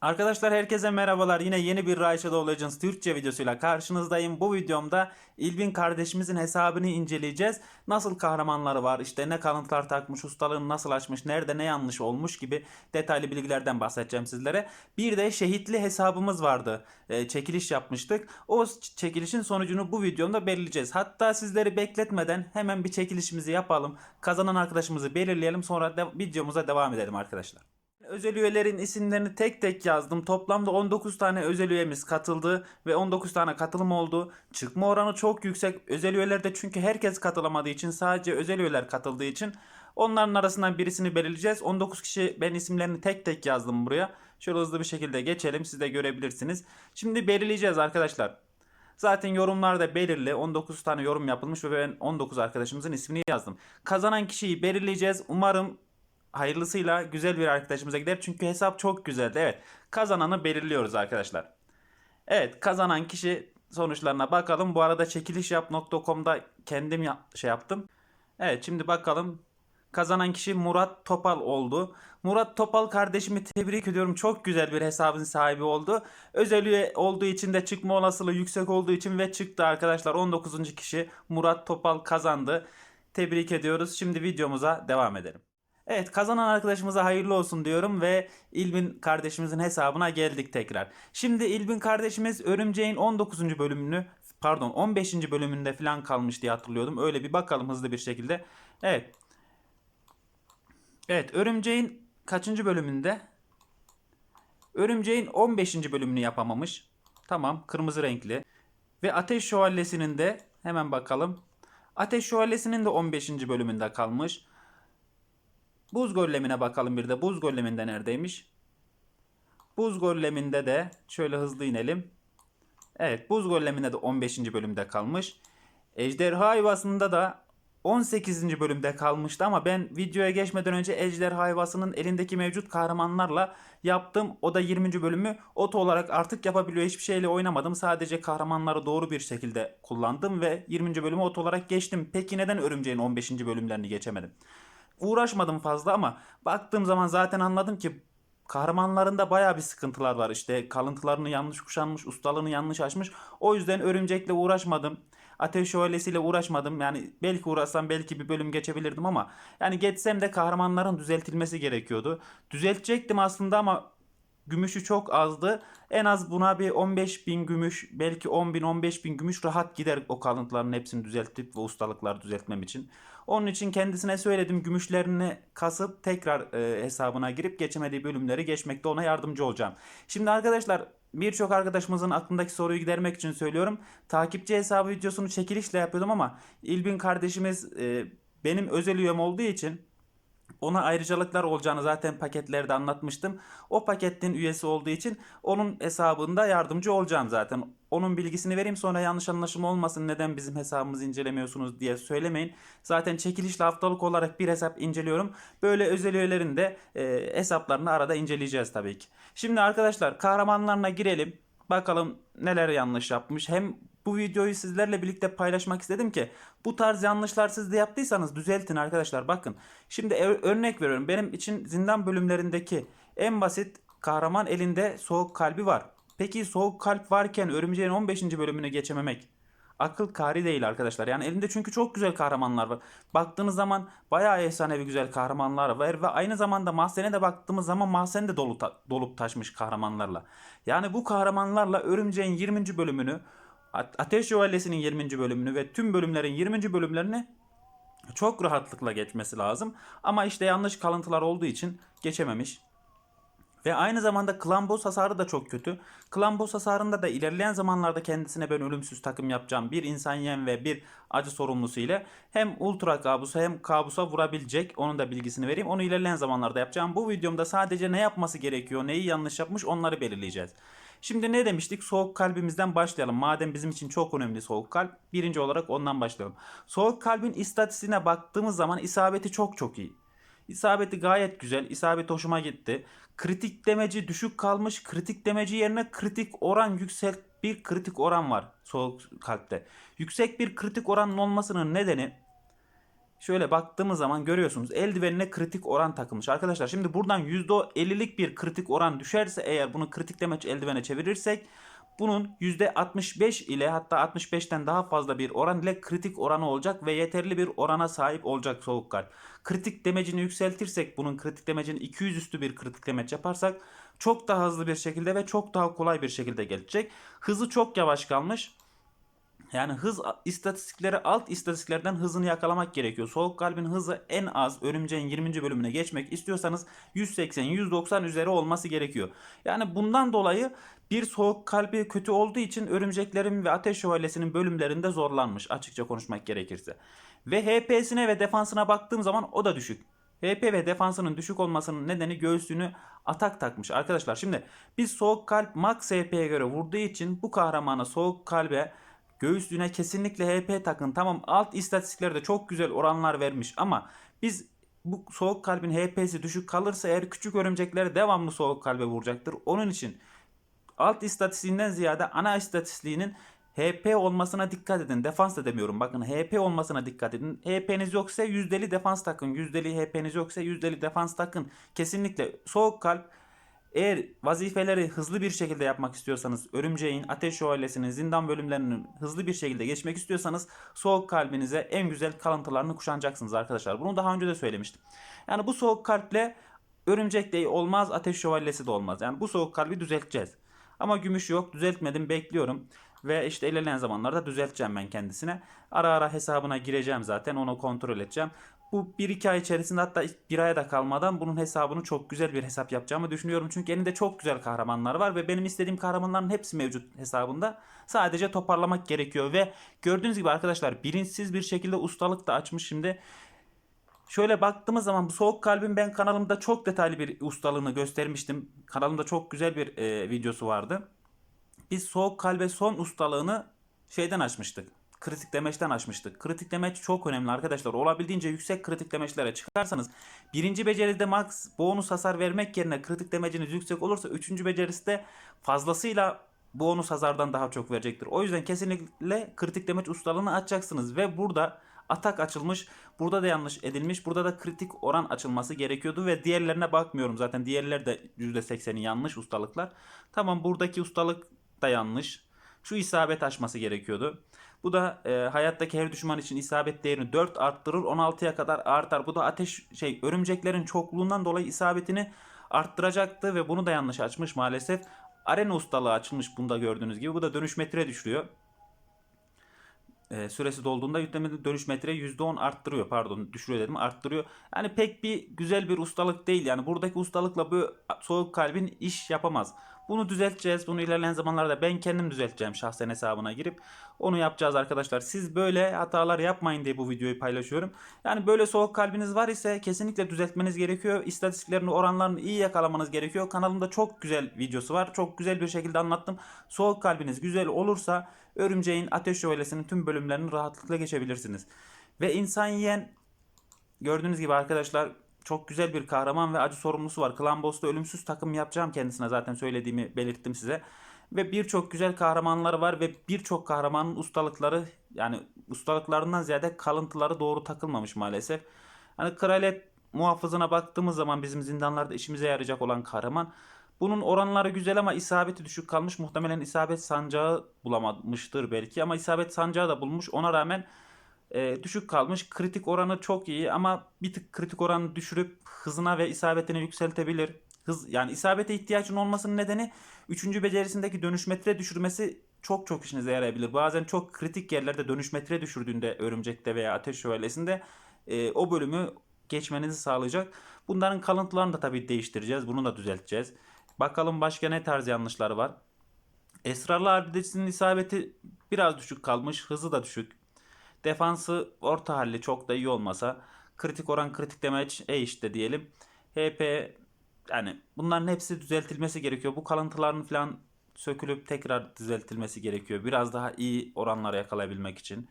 Arkadaşlar herkese merhabalar. Yine yeni bir Rise of Legends Türkçe videosuyla karşınızdayım. Bu videomda İlbin kardeşimizin hesabını inceleyeceğiz. Nasıl kahramanları var, işte ne kalıntılar takmış, ustalığını nasıl açmış, nerede ne yanlış olmuş gibi detaylı bilgilerden bahsedeceğim sizlere. Bir de şehitli hesabımız vardı. Ee, çekiliş yapmıştık. O çekilişin sonucunu bu videomda belirleyeceğiz. Hatta sizleri bekletmeden hemen bir çekilişimizi yapalım. Kazanan arkadaşımızı belirleyelim. Sonra da videomuza devam edelim arkadaşlar. Özel üyelerin isimlerini tek tek yazdım. Toplamda 19 tane özel üyemiz katıldı ve 19 tane katılım oldu. Çıkma oranı çok yüksek. Özel üyelerde çünkü herkes katılamadığı için sadece özel üyeler katıldığı için onların arasından birisini belirleyeceğiz. 19 kişi ben isimlerini tek tek yazdım buraya. Şöyle hızlı bir şekilde geçelim. Siz de görebilirsiniz. Şimdi belirleyeceğiz arkadaşlar. Zaten yorumlarda belirli 19 tane yorum yapılmış ve ben 19 arkadaşımızın ismini yazdım. Kazanan kişiyi belirleyeceğiz. Umarım hayırlısıyla güzel bir arkadaşımıza gider. Çünkü hesap çok güzeldi. Evet kazananı belirliyoruz arkadaşlar. Evet kazanan kişi sonuçlarına bakalım. Bu arada çekilişyap.com'da kendim ya- şey yaptım. Evet şimdi bakalım. Kazanan kişi Murat Topal oldu. Murat Topal kardeşimi tebrik ediyorum. Çok güzel bir hesabın sahibi oldu. Özel üye olduğu için de çıkma olasılığı yüksek olduğu için ve çıktı arkadaşlar. 19. kişi Murat Topal kazandı. Tebrik ediyoruz. Şimdi videomuza devam edelim. Evet kazanan arkadaşımıza hayırlı olsun diyorum ve İlbin kardeşimizin hesabına geldik tekrar. Şimdi İlbin kardeşimiz Örümceğin 19. bölümünü pardon 15. bölümünde falan kalmış diye hatırlıyordum. Öyle bir bakalım hızlı bir şekilde. Evet. Evet Örümceğin kaçıncı bölümünde? Örümceğin 15. bölümünü yapamamış. Tamam kırmızı renkli. Ve Ateş Şövalyesi'nin de hemen bakalım. Ateş Şövalyesi'nin de 15. bölümünde kalmış. Buz gollemine bakalım bir de. Buz golleminde neredeymiş? Buz golleminde de şöyle hızlı inelim. Evet buz golleminde de 15. bölümde kalmış. Ejderha Yuvası'nda da 18. bölümde kalmıştı ama ben videoya geçmeden önce Ejderha Yuvası'nın elindeki mevcut kahramanlarla yaptım. O da 20. bölümü oto olarak artık yapabiliyor. Hiçbir şeyle oynamadım. Sadece kahramanları doğru bir şekilde kullandım ve 20. bölümü oto olarak geçtim. Peki neden Örümceğin 15. bölümlerini geçemedim? Uğraşmadım fazla ama baktığım zaman zaten anladım ki kahramanlarında baya bir sıkıntılar var. İşte kalıntılarını yanlış kuşanmış, ustalığını yanlış açmış. O yüzden örümcekle uğraşmadım. Ateş Şövalyesi'yle uğraşmadım. Yani belki uğraşsam belki bir bölüm geçebilirdim ama yani geçsem de kahramanların düzeltilmesi gerekiyordu. Düzeltecektim aslında ama gümüşü çok azdı. En az buna bir 15 bin gümüş belki 10 bin 15 bin gümüş rahat gider o kalıntıların hepsini düzeltip ve ustalıklar düzeltmem için. Onun için kendisine söyledim gümüşlerini kasıp tekrar e, hesabına girip geçemediği bölümleri geçmekte ona yardımcı olacağım. Şimdi arkadaşlar birçok arkadaşımızın aklındaki soruyu gidermek için söylüyorum. Takipçi hesabı videosunu çekilişle yapıyordum ama İlbin kardeşimiz e, benim özel üyem olduğu için ona ayrıcalıklar olacağını zaten paketlerde anlatmıştım. O paketin üyesi olduğu için onun hesabında yardımcı olacağım zaten. Onun bilgisini vereyim sonra yanlış anlaşılma olmasın neden bizim hesabımızı incelemiyorsunuz diye söylemeyin. Zaten çekilişle haftalık olarak bir hesap inceliyorum. Böyle özel üyelerin de e, hesaplarını arada inceleyeceğiz tabii ki. Şimdi arkadaşlar kahramanlarına girelim. Bakalım neler yanlış yapmış. Hem bu videoyu sizlerle birlikte paylaşmak istedim ki bu tarz yanlışlar siz de yaptıysanız düzeltin arkadaşlar. Bakın şimdi ö- örnek veriyorum. Benim için zindan bölümlerindeki en basit kahraman elinde soğuk kalbi var. Peki soğuk kalp varken örümceğin 15. bölümünü geçememek akıl kari değil arkadaşlar. Yani elinde çünkü çok güzel kahramanlar var. Baktığınız zaman bayağı efsanevi güzel kahramanlar var ve aynı zamanda mahzene de baktığımız zaman mahzen de dolu ta- dolup taşmış kahramanlarla. Yani bu kahramanlarla örümceğin 20. bölümünü Ateş Şövalyesi'nin 20. bölümünü ve tüm bölümlerin 20. bölümlerini çok rahatlıkla geçmesi lazım. Ama işte yanlış kalıntılar olduğu için geçememiş. Ve aynı zamanda klan boss hasarı da çok kötü. Klan boss hasarında da ilerleyen zamanlarda kendisine ben ölümsüz takım yapacağım. Bir insan yem ve bir acı sorumlusu ile hem ultra kabusa hem kabusa vurabilecek. Onun da bilgisini vereyim. Onu ilerleyen zamanlarda yapacağım. Bu videomda sadece ne yapması gerekiyor, neyi yanlış yapmış onları belirleyeceğiz. Şimdi ne demiştik? Soğuk kalbimizden başlayalım. Madem bizim için çok önemli soğuk kalp. Birinci olarak ondan başlayalım. Soğuk kalbin istatistiğine baktığımız zaman isabeti çok çok iyi. İsabeti gayet güzel. İsabet hoşuma gitti. Kritik demeci düşük kalmış. Kritik demeci yerine kritik oran yüksek bir kritik oran var soğuk kalpte. Yüksek bir kritik oranın olmasının nedeni şöyle baktığımız zaman görüyorsunuz eldivenine kritik oran takılmış. Arkadaşlar şimdi buradan %50'lik bir kritik oran düşerse eğer bunu kritik demeç eldivene çevirirsek bunun %65 ile hatta 65'ten daha fazla bir oran ile kritik oranı olacak ve yeterli bir orana sahip olacak soğuk kalp. Kritik demecini yükseltirsek bunun kritik demecini 200 üstü bir kritik demeç yaparsak çok daha hızlı bir şekilde ve çok daha kolay bir şekilde gelecek. Hızı çok yavaş kalmış. Yani hız istatistikleri alt istatistiklerden hızını yakalamak gerekiyor. Soğuk kalbin hızı en az örümceğin 20. bölümüne geçmek istiyorsanız 180-190 üzeri olması gerekiyor. Yani bundan dolayı bir soğuk kalbi kötü olduğu için örümceklerin ve ateş şövalyesinin bölümlerinde zorlanmış açıkça konuşmak gerekirse. Ve HP'sine ve defansına baktığım zaman o da düşük. HP ve defansının düşük olmasının nedeni göğsünü atak takmış. Arkadaşlar şimdi biz soğuk kalp max HP'ye göre vurduğu için bu kahramana soğuk kalbe göğüslüğüne kesinlikle HP takın. Tamam alt istatistiklerde çok güzel oranlar vermiş ama biz bu soğuk kalbin HP'si düşük kalırsa eğer küçük örümcekleri devamlı soğuk kalbe vuracaktır. Onun için alt istatistiğinden ziyade ana istatistiğinin HP olmasına dikkat edin. Defans da demiyorum. Bakın HP olmasına dikkat edin. HP'niz yoksa yüzdeli defans takın. Yüzdeli HP'niz yoksa yüzdeli defans takın. Kesinlikle soğuk kalp eğer vazifeleri hızlı bir şekilde yapmak istiyorsanız, örümceğin, ateş şövalyesinin, zindan bölümlerinin hızlı bir şekilde geçmek istiyorsanız soğuk kalbinize en güzel kalıntılarını kuşanacaksınız arkadaşlar. Bunu daha önce de söylemiştim. Yani bu soğuk kalple örümcek de olmaz, ateş şövalyesi de olmaz. Yani bu soğuk kalbi düzelteceğiz. Ama gümüş yok, düzeltmedim, bekliyorum. Ve işte ilerleyen zamanlarda düzelteceğim ben kendisine. Ara ara hesabına gireceğim zaten, onu kontrol edeceğim bu 1-2 ay içerisinde hatta bir aya da kalmadan bunun hesabını çok güzel bir hesap yapacağımı düşünüyorum. Çünkü elinde çok güzel kahramanlar var ve benim istediğim kahramanların hepsi mevcut hesabında. Sadece toparlamak gerekiyor ve gördüğünüz gibi arkadaşlar bilinçsiz bir şekilde ustalık da açmış şimdi. Şöyle baktığımız zaman bu soğuk kalbin ben kanalımda çok detaylı bir ustalığını göstermiştim. Kanalımda çok güzel bir e, videosu vardı. Biz soğuk kalbe son ustalığını şeyden açmıştık kritik demeçten açmıştık. Kritik demeç çok önemli arkadaşlar. Olabildiğince yüksek kritik demeçlere çıkarsanız birinci beceride max bonus hasar vermek yerine kritik demeciniz yüksek olursa üçüncü becerisi de fazlasıyla bonus hasardan daha çok verecektir. O yüzden kesinlikle kritik demeç ustalığını açacaksınız ve burada atak açılmış. Burada da yanlış edilmiş. Burada da kritik oran açılması gerekiyordu ve diğerlerine bakmıyorum. Zaten diğerleri de %80'i yanlış ustalıklar. Tamam buradaki ustalık da yanlış. Şu isabet açması gerekiyordu. Bu da e, hayattaki her düşman için isabet değerini 4 arttırır 16'ya kadar artar. Bu da ateş şey örümceklerin çokluğundan dolayı isabetini arttıracaktı ve bunu da yanlış açmış maalesef. Arena ustalığı açılmış bunda gördüğünüz gibi. Bu da dönüş metre düşürüyor. E, süresi dolduğunda yüklemede dönüş metre %10 arttırıyor. Pardon düşürüyor dedim arttırıyor. Yani pek bir güzel bir ustalık değil. Yani buradaki ustalıkla bu soğuk kalbin iş yapamaz. Bunu düzelteceğiz. Bunu ilerleyen zamanlarda ben kendim düzelteceğim şahsen hesabına girip. Onu yapacağız arkadaşlar. Siz böyle hatalar yapmayın diye bu videoyu paylaşıyorum. Yani böyle soğuk kalbiniz var ise kesinlikle düzeltmeniz gerekiyor. İstatistiklerini, oranlarını iyi yakalamanız gerekiyor. Kanalımda çok güzel videosu var. Çok güzel bir şekilde anlattım. Soğuk kalbiniz güzel olursa Örümceğin Ateş Şövalyesi'nin tüm bölümlerini rahatlıkla geçebilirsiniz. Ve insan yiyen gördüğünüz gibi arkadaşlar çok güzel bir kahraman ve acı sorumlusu var. Clan Boss'ta ölümsüz takım yapacağım kendisine zaten söylediğimi belirttim size. Ve birçok güzel kahramanları var ve birçok kahramanın ustalıkları yani ustalıklarından ziyade kalıntıları doğru takılmamış maalesef. Hani kraliyet muhafızına baktığımız zaman bizim zindanlarda işimize yarayacak olan kahraman. Bunun oranları güzel ama isabeti düşük kalmış. Muhtemelen isabet sancağı bulamamıştır belki ama isabet sancağı da bulmuş. Ona rağmen e, düşük kalmış. Kritik oranı çok iyi ama bir tık kritik oranı düşürüp hızına ve isabetini yükseltebilir. Hız yani isabete ihtiyacın olmasının nedeni 3. becerisindeki dönüş metre düşürmesi çok çok işinize yarayabilir. Bazen çok kritik yerlerde dönüş metre düşürdüğünde örümcekte veya ateş şövalyesinde e, o bölümü geçmenizi sağlayacak. Bunların kalıntılarını da tabii değiştireceğiz. Bunu da düzelteceğiz. Bakalım başka ne tarz yanlışları var. Esrarlı arbedesinin isabeti biraz düşük kalmış. Hızı da düşük. Defansı orta halli çok da iyi olmasa. Kritik oran kritik demeç e işte diyelim. HP yani bunların hepsi düzeltilmesi gerekiyor. Bu kalıntıların falan sökülüp tekrar düzeltilmesi gerekiyor. Biraz daha iyi oranları yakalayabilmek için.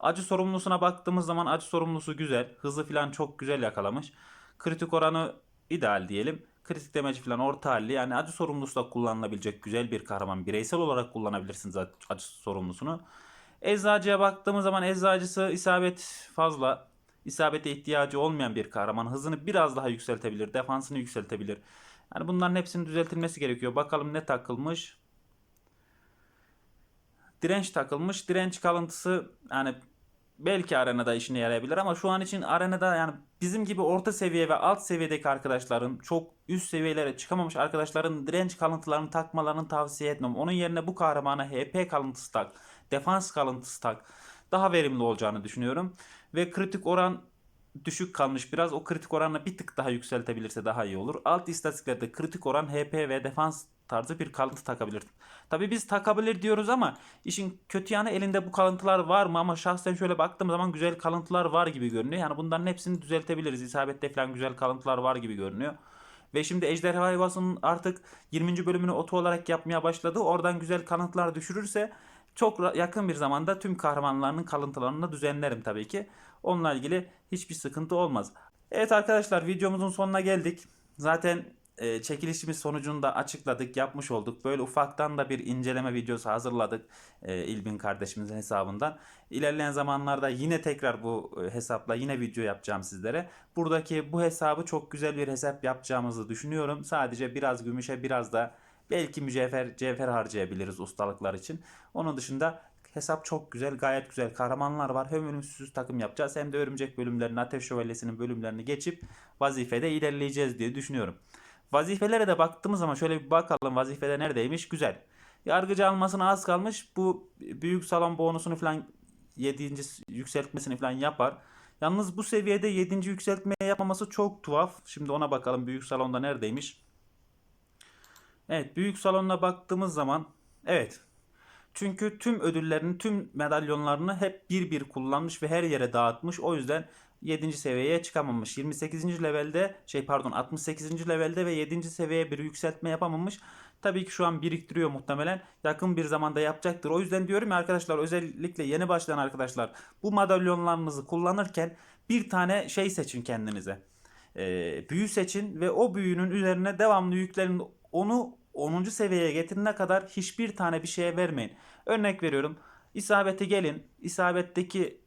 Acı sorumlusuna baktığımız zaman acı sorumlusu güzel. Hızı falan çok güzel yakalamış. Kritik oranı ideal diyelim. Kritik demeci falan orta halli. Yani acı sorumlusu da kullanılabilecek güzel bir kahraman. Bireysel olarak kullanabilirsiniz acı sorumlusunu. Eczacıya baktığımız zaman eczacısı isabet fazla. İsabete ihtiyacı olmayan bir kahraman. Hızını biraz daha yükseltebilir. Defansını yükseltebilir. Yani bunların hepsinin düzeltilmesi gerekiyor. Bakalım ne takılmış. Direnç takılmış. Direnç kalıntısı yani belki arenada işine yarayabilir ama şu an için arenada yani bizim gibi orta seviye ve alt seviyedeki arkadaşların çok üst seviyelere çıkamamış arkadaşların direnç kalıntılarını takmalarını tavsiye etmem. Onun yerine bu kahramana HP kalıntısı tak, defans kalıntısı tak daha verimli olacağını düşünüyorum. Ve kritik oran düşük kalmış biraz. O kritik oranını bir tık daha yükseltebilirse daha iyi olur. Alt istatistiklerde kritik oran HP ve defans tarzı bir kalıntı takabilir. Tabi biz takabilir diyoruz ama işin kötü yanı elinde bu kalıntılar var mı? Ama şahsen şöyle baktığım zaman güzel kalıntılar var gibi görünüyor. Yani bunların hepsini düzeltebiliriz. İsabette falan güzel kalıntılar var gibi görünüyor. Ve şimdi Ejderha Yuvası'nın artık 20. bölümünü oto olarak yapmaya başladı. Oradan güzel kalıntılar düşürürse çok yakın bir zamanda tüm kahramanlarının kalıntılarını da düzenlerim tabii ki. Onunla ilgili hiçbir sıkıntı olmaz. Evet arkadaşlar videomuzun sonuna geldik. Zaten e, çekilişimiz sonucunu da açıkladık, yapmış olduk. Böyle ufaktan da bir inceleme videosu hazırladık e, İlbin kardeşimizin hesabından. İlerleyen zamanlarda yine tekrar bu e, hesapla yine video yapacağım sizlere. Buradaki bu hesabı çok güzel bir hesap yapacağımızı düşünüyorum. Sadece biraz gümüşe biraz da belki mücevher cevher harcayabiliriz ustalıklar için. Onun dışında hesap çok güzel, gayet güzel kahramanlar var. Hem ölümsüz takım yapacağız hem de örümcek bölümlerini, ateş şövalyesinin bölümlerini geçip vazifede ilerleyeceğiz diye düşünüyorum. Vazifelere de baktığımız zaman şöyle bir bakalım vazifede neredeymiş? Güzel. Yargıcı almasına az kalmış. Bu büyük salon bonusunu falan 7. yükseltmesini falan yapar. Yalnız bu seviyede 7. yükseltmeye yapmaması çok tuhaf. Şimdi ona bakalım büyük salonda neredeymiş? Evet büyük salonuna baktığımız zaman evet. Çünkü tüm ödüllerini, tüm madalyonlarını hep bir bir kullanmış ve her yere dağıtmış. O yüzden 7. seviyeye çıkamamış. 28. levelde şey pardon 68. levelde ve 7. seviyeye bir yükseltme yapamamış. Tabii ki şu an biriktiriyor muhtemelen. Yakın bir zamanda yapacaktır. O yüzden diyorum ya arkadaşlar özellikle yeni başlayan arkadaşlar bu madalyonlarınızı kullanırken bir tane şey seçin kendinize. Ee, büyü seçin ve o büyünün üzerine devamlı yüklerin. Onu 10. seviyeye getirene kadar hiçbir tane bir şeye vermeyin. Örnek veriyorum. İsabete gelin. İsabetteki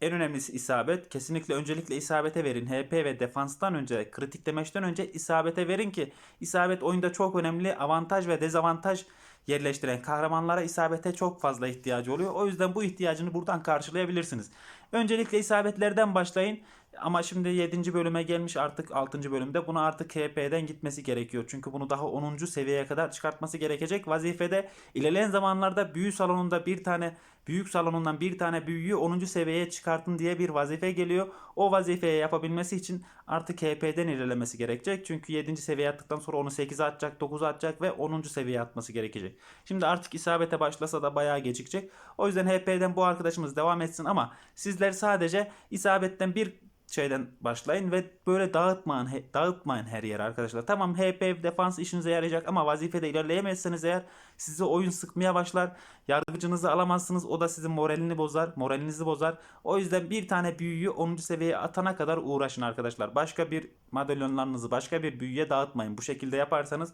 en önemlisi isabet. Kesinlikle öncelikle isabete verin. HP ve defanstan önce, kritik demeçten önce isabete verin ki isabet oyunda çok önemli. Avantaj ve dezavantaj yerleştiren kahramanlara isabete çok fazla ihtiyacı oluyor. O yüzden bu ihtiyacını buradan karşılayabilirsiniz. Öncelikle isabetlerden başlayın. Ama şimdi 7. bölüme gelmiş artık 6. bölümde. Buna artık HP'den gitmesi gerekiyor. Çünkü bunu daha 10. seviyeye kadar çıkartması gerekecek. Vazifede ilerleyen zamanlarda büyü salonunda bir tane büyük salonundan bir tane büyüyü 10. seviyeye çıkartın diye bir vazife geliyor. O vazifeye yapabilmesi için artık HP'den ilerlemesi gerekecek. Çünkü 7. seviye attıktan sonra onu 8'e atacak, 9'a atacak ve 10. seviyeye atması gerekecek. Şimdi artık isabete başlasa da bayağı gecikecek. O yüzden HP'den bu arkadaşımız devam etsin ama sizler sadece isabetten bir şeyden başlayın ve böyle dağıtmayın dağıtmayın her yere arkadaşlar. Tamam HP defans işinize yarayacak ama vazifede ilerleyemezseniz eğer sizi oyun sıkmaya başlar. Yargıcınızı alamazsınız. O da sizin moralini bozar, moralinizi bozar. O yüzden bir tane büyüyü 10. seviyeye atana kadar uğraşın arkadaşlar. Başka bir madalyonlarınızı başka bir büyüye dağıtmayın. Bu şekilde yaparsanız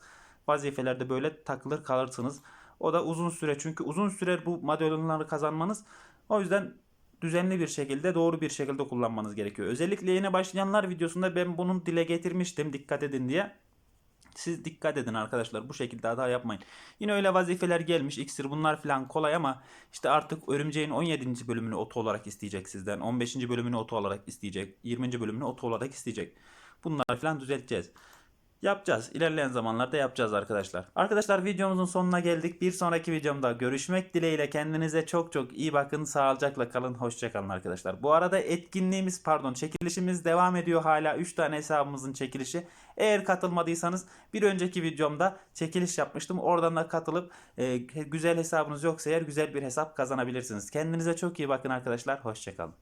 vazifelerde böyle takılır kalırsınız. O da uzun süre çünkü uzun sürer bu madalyonları kazanmanız. O yüzden düzenli bir şekilde doğru bir şekilde kullanmanız gerekiyor. Özellikle yeni başlayanlar videosunda ben bunun dile getirmiştim dikkat edin diye. Siz dikkat edin arkadaşlar bu şekilde hata yapmayın. Yine öyle vazifeler gelmiş iksir bunlar falan kolay ama işte artık örümceğin 17. bölümünü oto olarak isteyecek sizden. 15. bölümünü oto olarak isteyecek. 20. bölümünü oto olarak isteyecek. Bunları falan düzelteceğiz. Yapacağız. İlerleyen zamanlarda yapacağız arkadaşlar. Arkadaşlar videomuzun sonuna geldik. Bir sonraki videomda görüşmek dileğiyle kendinize çok çok iyi bakın. Sağlıcakla kalın. Hoşçakalın arkadaşlar. Bu arada etkinliğimiz pardon çekilişimiz devam ediyor hala. 3 tane hesabımızın çekilişi. Eğer katılmadıysanız bir önceki videomda çekiliş yapmıştım. Oradan da katılıp e, güzel hesabınız yoksa eğer güzel bir hesap kazanabilirsiniz. Kendinize çok iyi bakın arkadaşlar. Hoşçakalın.